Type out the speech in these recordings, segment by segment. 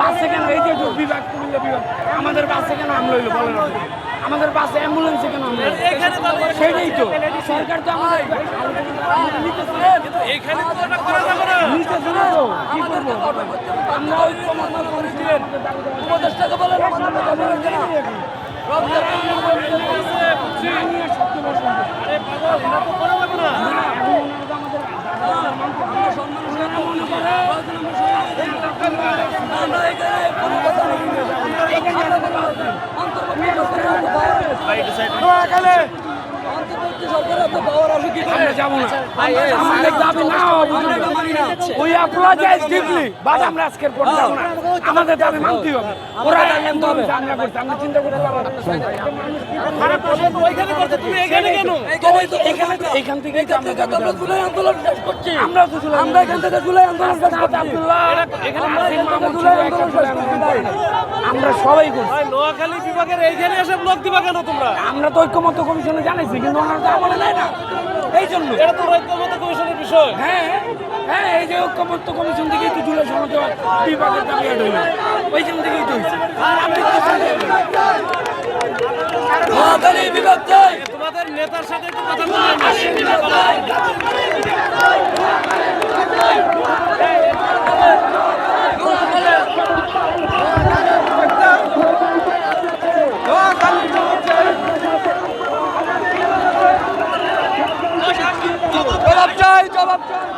বাসে কেন? এই যে বিভাগ কুমিল্লা বিভাগ আমাদের বাসে কেন হামলা হইল বলেন আমাদের বাসে অ্যাম্বুলেন্সে কেন হামলা? সেটাই তো সরকার তো আমাদের নিতেছে না। তো। কি করব? আমরা ঐক্যমত্য উপদেষ্টাকে বলে আমরা যাব না আমাদের দাবি না হওয়া পর্যন্ত। We apologize deeply, but আমরা আজকের পর যাব না। আমাদের দাবি মানতেই হবে ওরা চিন্তা করতে পারব। তো এখানে তো- এখান থেকেই আমরা জুলাই আমরা থেকে আন্দোলন শেষ করছি। আব্দুল্লাহ, আমরা এখান থেকে জুলাই আন্দোলন শেষ করছি। ভাই। আমরা সবাই করছি। নোয়াখালী বিভাগের এইখানে এসে ব্লক দিবা কেন তোমরা? আমরা তো ঐক্যমত্য কমিশনে জানাইছি কিন্তু ওনারা তো আমলে নেয় না। এই জন্য। এটা তো ঐক্যমত কমিশনের বিষয়। হ্যাঁ হ্যাঁ এই যে কমিশন থেকেই তো জুলাই সমাজ বিভাগের দাবি আদায় ওইখান থেকেই তো হয়েছে। তোমাদের নেতার সাথে একটু কথা জবাব চাই জবাব চাই।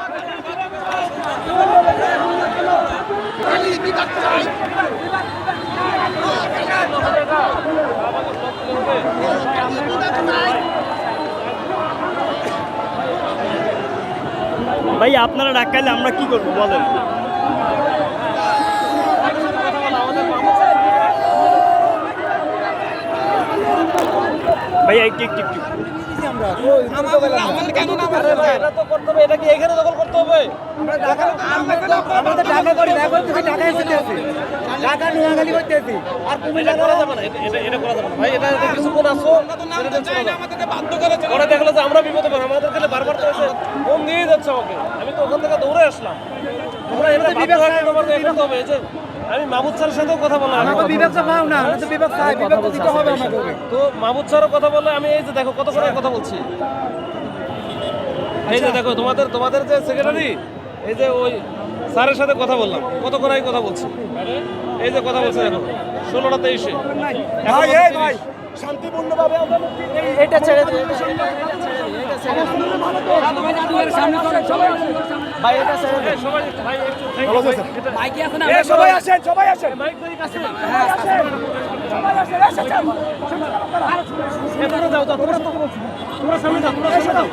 ভাই আপনারা ডাকাইলে আমরা কি করব বলেন? ভাই কেন না একটু এটা তো করতে হবে এটা কি এখানে দখল করতে হবে? আমরা ঢাকা করি থেকে ঢাকায় যেতে আছি ঢাকা নোয়াখালী করতে আর এটা করা যাবে না এটা এটা- করা যাবে না। ভাই এটা কিছুক্ষণ আসো ওরা দেখল যে আমরা বিপদে পড়ি আমাদের গেলে বারবার তো এসে ফোন দিয়ে যাচ্ছে আমাকে। আমি তো ওখান থেকে দৌড়ে আসলাম। তোমরা এটা বাধ্য হয়ে তোমার তো এখানে হবে এই যে আমি মাহমুদ স্যারের সাথেও কথা বললাম। আমাকে বিভাগ পাও না আমরা তো বিভাগ চাই বিভাগ তো দিতে হবে আমাকে। তো মাহমুদ স্যারও কথা বললে আমি এই যে দেখো কত করে কথা বলছি। এই যে দেখো তোমাদের তোমাদের যে সেক্রেটারি এই যে ওই স্যারের সাথে কথা বললাম। কত করে কথা বলছি? এই যে কথা বলছে দেখো ষোলোটা তেইশে। ভাই এই ভাই শান্তিপূর্ণভাবে এটা ছেড়ে ভাই এটা ছেড়ে সবাই ভাই একটু মাইকে আছে না সবাই আসেন সবাই আসেন। মাইক তো এই কাছে সবাই আসেন এসেছেন তোমরা যাও যাও তোমরা তোমরা সামনে যাও তোমরা সামনে যাও।